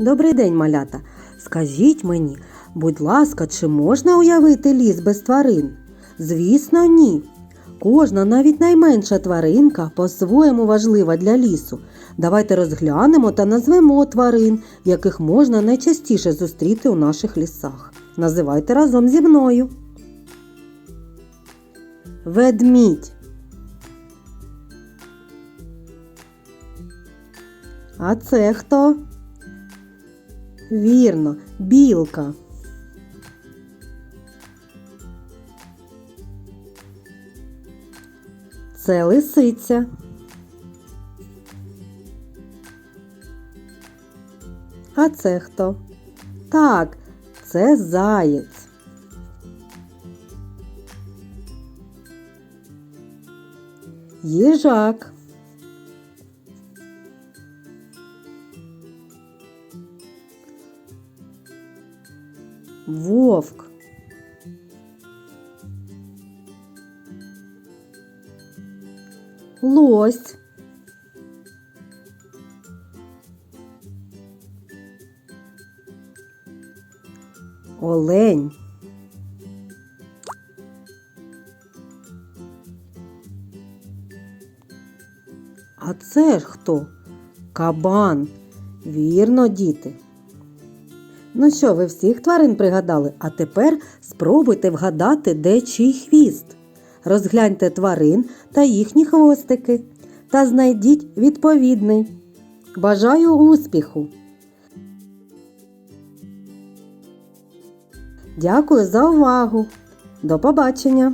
Добрий день, малята. Скажіть мені, будь ласка, чи можна уявити ліс без тварин? Звісно, ні. Кожна, навіть найменша тваринка, по-своєму важлива для лісу. Давайте розглянемо та назвемо тварин, яких можна найчастіше зустріти у наших лісах. Називайте разом зі мною. Ведмідь. А це хто? Вірно, білка. Це лисиця. А це хто? Так, це заєць. Їжак. Вовк. Лось. Олень. А це ж хто? Кабан. Вірно, діти. Ну що, ви всіх тварин пригадали? А тепер спробуйте вгадати, де чий хвіст. Розгляньте тварин та їхні хвостики та знайдіть відповідний. Бажаю успіху! Дякую за увагу! До побачення!